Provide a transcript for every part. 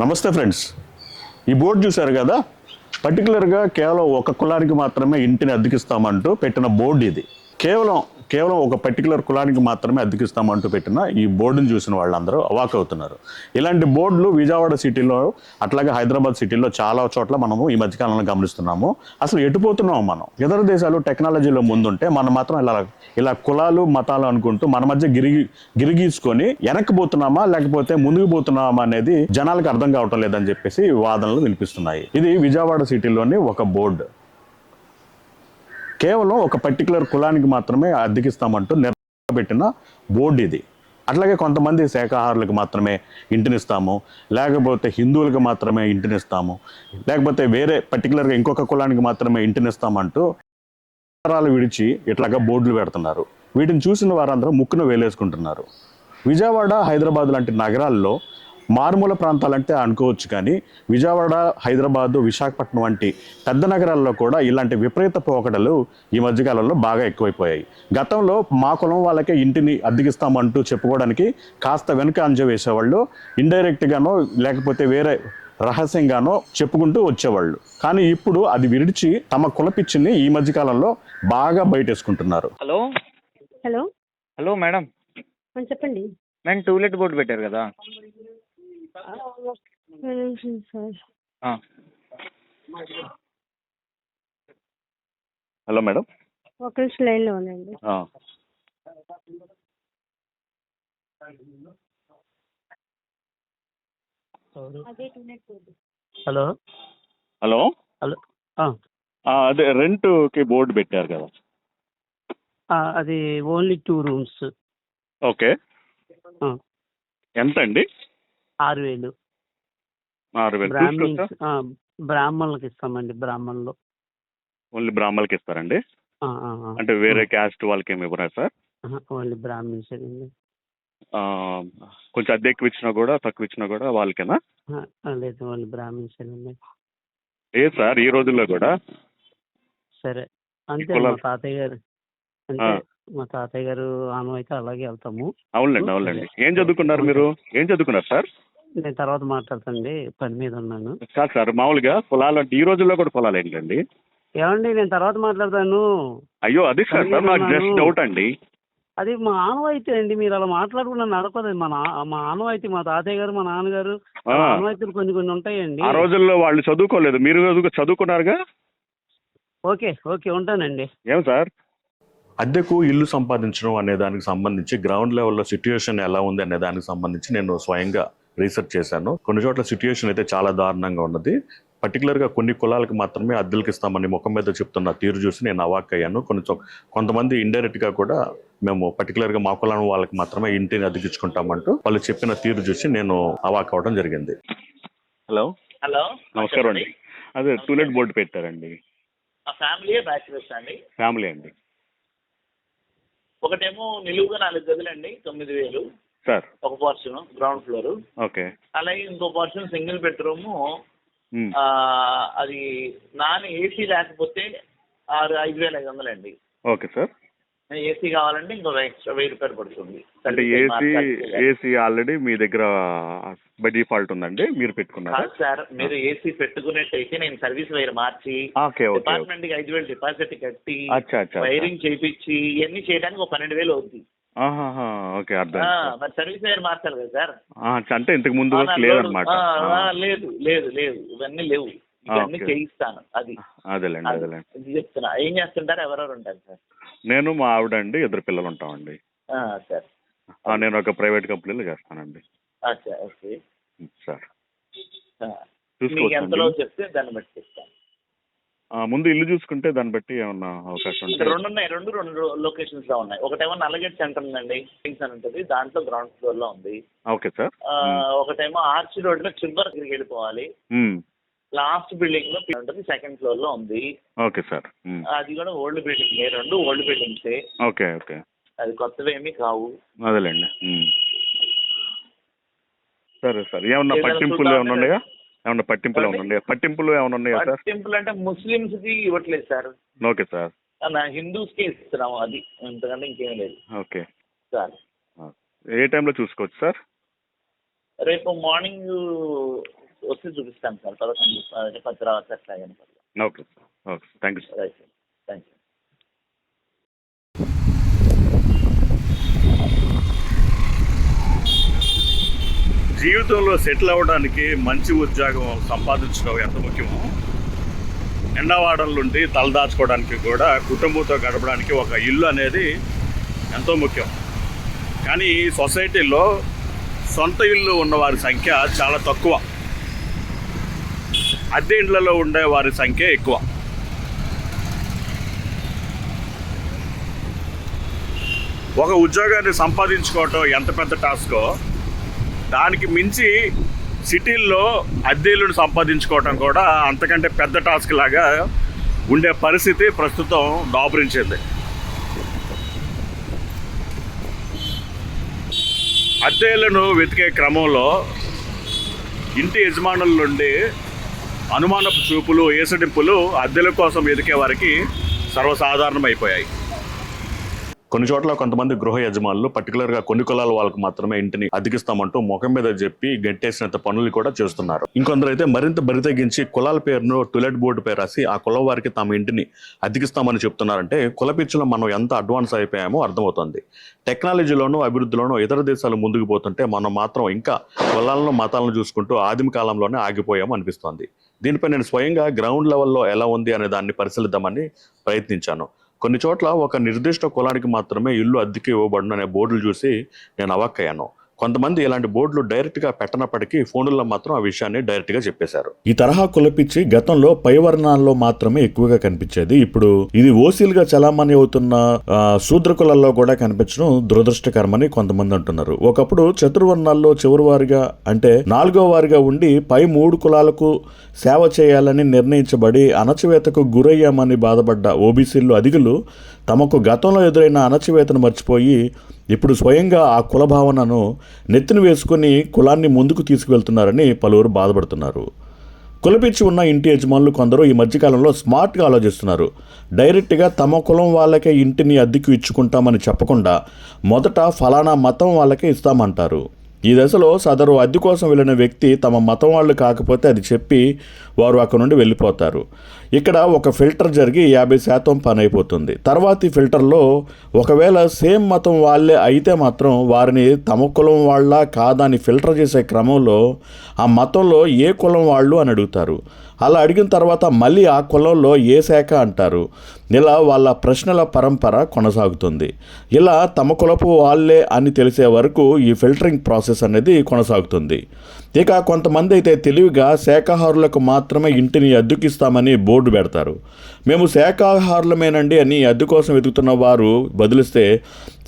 నమస్తే ఫ్రెండ్స్. ఈ బోర్డు చూశారు కదా? పర్టికులర్గా కేవలం ఒక కులానికి మాత్రమే ఇంటిని అద్దెకిస్తామంటూ పెట్టిన బోర్డు ఇది. కేవలం కేవలం ఒక పర్టికులర్ కులానికి మాత్రమే అద్దెకిస్తామంటూ పెట్టిన ఈ బోర్డును చూసిన వాళ్ళందరూ అవాక్ అవుతున్నారు. ఇలాంటి బోర్డులు విజయవాడ సిటీలో అట్లాగే హైదరాబాద్ సిటీలో చాలా చోట్ల మనము ఈ మధ్యకాలంలో గమనిస్తున్నాము. అసలు ఎటుపోతున్నాము మనం? ఇతర దేశాలు టెక్నాలజీలో ముందుంటే మనం మాత్రం ఇలా ఇలా కులాలు మతాలు అనుకుంటూ మన మధ్య గిరిగి గిరిగీసుకొని వెనక్కి పోతున్నామా లేకపోతే ముందుకు పోతున్నామా అనేది జనాలకు అర్థం కావటం లేదని చెప్పేసి వాదనలు వినిపిస్తున్నాయి. ఇది విజయవాడ సిటీలోని ఒక బోర్డు. కేవలం ఒక పర్టికులర్ కులానికి మాత్రమే అద్దెకిస్తామంటూ పెట్టిన బోర్డు ఇది. అట్లాగే కొంతమంది శాఖాహారులకు మాత్రమే ఇంటినిస్తాము. లేకపోతే హిందువులకు మాత్రమే ఇంటినిస్తాము. లేకపోతే వేరే పర్టికులర్గా ఇంకొక కులానికి మాత్రమే ఇంటినిస్తామంటూ తరాలు విడిచి ఇట్లాగా బోర్డులు పెడుతున్నారు. వీటిని చూసిన వారందరూ ముక్కును వేలేసుకుంటున్నారు. విజయవాడ హైదరాబాద్ లాంటి నగరాల్లో మారుమూల ప్రాంతాలంటే అనుకోవచ్చు కానీ విజయవాడ హైదరాబాదు విశాఖపట్నం వంటి పెద్ద నగరాల్లో కూడా ఇలాంటి విపరీత పోకడలు ఈ మధ్యకాలంలో బాగా ఎక్కువైపోయాయి. గతంలో మా కులం వాళ్ళకే ఇంటిని అద్దెకిస్తామంటూ చెప్పుకోవడానికి కాస్త వెనుక అంజ వేసేవాళ్ళు ఇండైరెక్ట్గానో లేకపోతే వేరే రహస్యంగానో చెప్పుకుంటూ వచ్చేవాళ్ళు. కానీ ఇప్పుడు అది విడిచి తమ కులపిచ్చిని ఈ మధ్యకాలంలో బాగా బయటేసుకుంటున్నారు. హలో? హలో? Hello madam? చెప్పండి. మేడం టూలెట్ బోర్డు పెట్టారు కదా. హలో మేడం ఒక నిమిషం లైన్లో ఉండండి హలో హలో హలో ఆ, అదే రెంట్కి బోర్డు పెట్టారు కదా. ఆ, అది ఓన్లీ టూ రూమ్స్ ఓకే ఆ. ఎంత అండి? ఆరు వేలు. ఆ, బ్రాహ్మణులకు ఇస్తామండి బ్రాహ్మణులు. ఓన్లీ బ్రాహ్మణులకి ఇస్తారండి. అంటే వేరే క్యాస్ట్ వాళ్ళకి ఏమి ఇవ్వరా సార్? ఓన్లీ బ్రాహ్మిన్స్ అండి కొంచెం అద్దె ఎక్కువ ఇచ్చినా కూడా తక్కువ ఇచ్చినా కూడా వాళ్ళకేనా లేదు ఓన్లీ బ్రాహ్మిన్స్ అండి ఏ సార్ ఈ రోజుల్లో కూడా? సరే. అంతే మా తాతయ్య గారు ఆ. మా తాతయ్య గారు ఆమె అయితే అలాగే వెళ్తాము. అవునులేండి అవునులేండి. ఏం చదువుకున్నారు మీరు? ఏం చదువుకున్నారు సార్? నేను తర్వాత మాట్లాడతానండి పని మీద ఉన్నాను. కాదు సార్ మామూలుగా పొలాలు అంటే ఈ రోజుల్లో కూడా పొలాలు ఏంటండి? ఏమండి నేను తర్వాత మాట్లాడతాను. అయ్యో అది సార్ సార్ నాకు జస్ట్ డౌట్ అండి. అది మా ఆనవాయితీ అండి మీరు అలా మాట్లాడుకున్న నడపదండి మా నా మా ఆనవాయితీ మా తాతయ్య గారు మా నాన్నగారు ఆనవాయితీలు కొన్ని కొన్ని ఉంటాయండి. ఆ రోజుల్లో వాళ్ళు చదువుకోలేదు. మీరు చదువుకు- చదువుకున్నారుగా? ఓకే ఓకే ఉంటానండి. ఏం సార్? అద్దెకు ఇల్లు సంపాదించడం అనే దానికి సంబంధించి గ్రౌండ్ లెవెల్లో సిట్యుయేషన్ ఎలా ఉంది అనే దానికి సంబంధించి నేను స్వయంగా రీసెర్చ్ చేశాను. కొన్ని చోట్ల సిట్యుయేషన్ అయితే చాలా దారుణంగా ఉన్నది. పర్టికులర్గా కొన్ని కులాలకు మాత్రమే అద్దెలకు ఇస్తామని ముఖం మీద చెప్తున్న తీరు చూసి నేను అవాక్ అయ్యాను. కొన్ని కొంతమంది ఇండైరెక్ట్గా కూడా మేము పర్టికులర్గా మా కులం వాళ్ళకి మాత్రమే ఇంటిని అద్దెకించుకుంటామంటూ వాళ్ళు చెప్పిన తీరు చూసి నేను అవాక్ అవ్వడం జరిగింది. హలో? హలో. నమస్కారం అండి. అదే టూలెట్ బోర్డు పెట్టారండి. ఆ ఫ్యామిలీ బ్యాచులర్స్ అండి. ఫ్యామిలీ అండి. ఒకటేమో నిలువుగా నాలుగు గదులండి తొమ్మిది వేలు. సార్. ఒక పోర్షన్ గ్రౌండ్ ఫ్లోర్ ఓకే. అలాగే ఇంకో పోర్షన్ సింగిల్ బెడ్రూమ్. అది నాన్ ఏసీ లేకపోతే ఆరు ఐదు వేల ఐదు వందలండి. Okay sir. ఏసీ కావాలంటే ఇంకో ఎక్స్ట్రా వెయ్యి రూపాయలు పడుతుంది. అంటే ఏసీ ఏసీ ఆల్రెడీ మీ దగ్గర బై డిఫాల్ట్ ఉందండి మీరు పెట్టుకున్నారా? సార్ మీరు ఏసీ పెట్టుకున్నట్టయితే నేను సర్వీస్ వైర్ మార్చి డిపార్ట్మెంట్కి ఐదు వేలు డిపాజిట్ కట్టి వైరింగ్ చేయించి ఇవన్నీ చేయడానికి ఒక పన్నెండు వేలు అవుతుంది ఓకే అర్థం మరి సర్వీస్ వైర్ మార్చాలి కదా సార్? అంటే ఇంతకు ముందు ఆ, ఆ, లేదు లేదు లేదు. ఇవన్నీ లేవు. ఇవన్నీ. చేయిస్తాను అది. అదేలేండి అది అదేలేండి. చెప్తున్నా. ఏం చేస్తుంటారు? ఎవరెవరు ఉంటారు సార్? నేను మా ఆవిడ అండి ఇద్దరు పిల్లలు ఉంటామండి. సార్. నేను ఒక ప్రైవేట్ కంపెనీలో చేస్తానండి. ఓకే. సార్. మీకు ఎంతలో చూసుకోవచ్చు చెప్తే దాన్ని బట్టి ముందు ఇల్లు చూసుకుంటే దాన్ని బట్టి ఏమన్నా అవకాశం రెండు ఉన్నాయి. రెండు రెండు లొకేషన్స్లో ఉన్నాయి. ఒకటేమో నల్లగేట్ సెంటర్ ఉందండి థింగ్స్ అని ఉంటుంది. దాంట్లో గ్రౌండ్ ఫ్లోర్లో ఉంది. Okay sir. ఒకటేమో ఆర్చ్ రోడ్లో చివరి దగ్గరికి వెళ్ళిపోవాలి. లాస్ట్ బిల్డింగ్లో ఉంటుంది. సెకండ్ ఫ్లోర్లో ఉంది. Okay sir. అది కూడా ఓల్డ్ బిల్డింగ్ రెండు ఓల్డ్ బిల్డింగ్సే ఓకే ఓకే. అది కొత్తవి ఏమీ కావు. అదేలేండి. సరే సార్. ఏమన్నా పట్టింపులు ఏమన్నా ఉన్నాయా? ఏమన్నా పట్టింపులు ఏమన్నా ఉన్నాయా? పట్టింపులు ఏమన్నా ఉన్నాయా సార్? టెంపుల్ అంటే ముస్లిమ్స్కి ఇవ్వట్లేదు సార్. Okay sir. హిందూస్కి ఇస్తున్నాము అది. అంతకంటే ఇంకేం లేదు. ఓకే. సార్. ఏ టైంలో చూసుకోవచ్చు సార్? రేపు మార్నింగ్ వస్తే చూపిస్తాను సార్. పదకొండు పది తర్వాత అట్లా okay sir. Okay thank you sir. Thank you జీవితంలో సెటిల్ అవ్వడానికి మంచి ఉద్యోగం సంపాదించడం ఎంత ముఖ్యమో ఎండవాడల నుండి తలదాచుకోవడానికి కూడా కుటుంబంతో గడపడానికి ఒక ఇల్లు అనేది ఎంతో ముఖ్యం. కానీ ఈ సొసైటీలో సొంత ఇల్లు ఉన్నవారి సంఖ్య చాలా తక్కువ. అద్దె ఇండ్లలో ఉండే వారి సంఖ్య ఎక్కువ. ఒక ఉద్యోగాన్ని సంపాదించుకోవటం ఎంత పెద్ద టాస్కో దానికి మించి సిటీల్లో అద్దెలను సంపాదించుకోవటం కూడా అంతకంటే పెద్ద టాస్క్ లాగా ఉండే పరిస్థితి ప్రస్తుతం దాపురించింది. అద్దెలను వెతికే క్రమంలో ఇంటి యజమానుల నుండి అనుమానపు చూపులు ఏసడింపులు అద్దెల కోసం వెతికే వారికి సర్వసాధారణమైపోయాయి. కొన్ని చోట్ల కొంతమంది గృహ యజమానులు పర్టికులర్గా కొన్ని కులాల వాళ్ళకి మాత్రమే ఇంటిని అద్దెకిస్తామంటూ ముఖం మీద చెప్పి గట్టేసినంత పనులు కూడా చేస్తున్నారు. ఇంకొందరు అయితే మరింత బరి తగ్గించి కులాల పేరును టులెట్ బోర్డు పేరు రాసి ఆ కులం వారికి తమ ఇంటిని అద్దెకిస్తామని చెప్తున్నారంటే కుల పిచ్చిలో మనం ఎంత అడ్వాన్స్ అయిపోయామో అర్థమవుతుంది. టెక్నాలజీలోనూ అభివృద్ధిలోనూ ఇతర దేశాలు ముందుకు పోతుంటే మనం మాత్రం ఇంకా కులాలను మతాలను చూసుకుంటూ ఆదిమ కాలంలోనే ఆగిపోయాము అనిపిస్తోంది. దీనిపై నేను స్వయంగా గ్రౌండ్ లెవెల్లో ఎలా ఉంది అనే దాన్ని పరిశీలిద్దామని ప్రయత్నించాను. కొన్ని చోట్ల ఒక నిర్దిష్ట కులానికి మాత్రమే ఇల్లు అద్దెకి ఇవ్వబడిన అనే బోర్డులు చూసి నేను అవాక్కయ్యాను. కొంతమంది ఇలాంటి బోర్డులు డైరెక్ట్గా పెట్టనప్పటికీ ఫోనుల్లో మాత్రం ఆ విషయాన్ని డైరెక్ట్గా చెప్పేశారు. ఈ తరహా కులపిచ్చి గతంలో పైవర్ణాల్లో మాత్రమే ఎక్కువగా కనిపించేది. ఇప్పుడు ఇది ఓసీలుగా చలామణి అవుతున్న శూద్ర కులాల్లో కూడా కనిపించడం దురదృష్టకరమని కొంతమంది అంటున్నారు. ఒకప్పుడు చతుర్వర్ణాల్లో చివరి వారిగా అంటే నాలుగో వారిగా ఉండి పై మూడు కులాలకు సేవ చేయాలని నిర్ణయించబడి అణచివేతకు గురయ్యామని బాధపడ్డ ఓబీసీలు అధికులు తమకు గతంలో ఎదురైన అణచివేతను మర్చిపోయి ఇప్పుడు స్వయంగా ఆ కుల భావనను నెత్తిన వేసుకుని కులాన్ని ముందుకు తీసుకువెళ్తున్నారని పలువురు బాధపడుతున్నారు. కులపిచ్చి ఉన్న ఇంటి యజమానులు కొందరు ఈ మధ్యకాలంలో స్మార్ట్గా ఆలోచిస్తున్నారు. డైరెక్ట్గా తమ కులం వాళ్ళకే ఇంటిని అద్దెకు ఇచ్చుకుంటామని చెప్పకుండా మొదట ఫలానా మతం వాళ్ళకే ఇస్తామంటారు. ఈ దశలో సదరు అద్దె కోసం వెళ్ళిన వ్యక్తి తమ మతం వాళ్ళు కాకపోతే అది చెప్పి వారు అక్కడ నుండి వెళ్ళిపోతారు. ఇక్కడ ఒక ఫిల్టర్ జరిగి యాభై శాతం పని అయిపోతుంది తర్వాతి ఫిల్టర్లో ఒకవేళ సేమ్ మతం వాళ్ళే అయితే మాత్రం వారిని తమ కులం వాళ్ళ కాదా అని ఫిల్టర్ చేసే క్రమంలో ఆ మతంలో ఏ కులం వాళ్ళు అని అడుగుతారు. అలా అడిగిన తర్వాత మళ్ళీ ఆ కులంలో ఏ శాఖ అంటారు? ఇలా వాళ్ళ ప్రశ్నల పరంపర కొనసాగుతుంది. ఇలా తమ కులపు వాళ్ళే అని తెలిసే వరకు ఈ ఫిల్టరింగ్ ప్రాసెస్ అనేది కొనసాగుతుంది. ఇక కొంతమంది అయితే తెలివిగా శాఖాహారులకు మాత్రమే ఇంటిని అద్దెకిస్తామని బోర్డు పెడతారు. మేము శాఖాహారులమేనండి అని అద్దె కోసం వెతుకుతున్న వారు బదిలిస్తే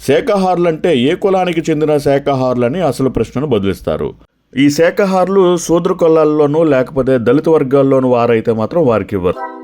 శాఖాహారులంటే ఏ కులానికి చెందిన శాఖాహారులని అసలు ప్రశ్నను బదిలిస్తారు? ఈ శాఖాహారులు శూద్ర కులాల్లోనూ లేకపోతే దళిత వర్గాల్లోనూ వారైతే మాత్రం వారికి ఇవ్వరు.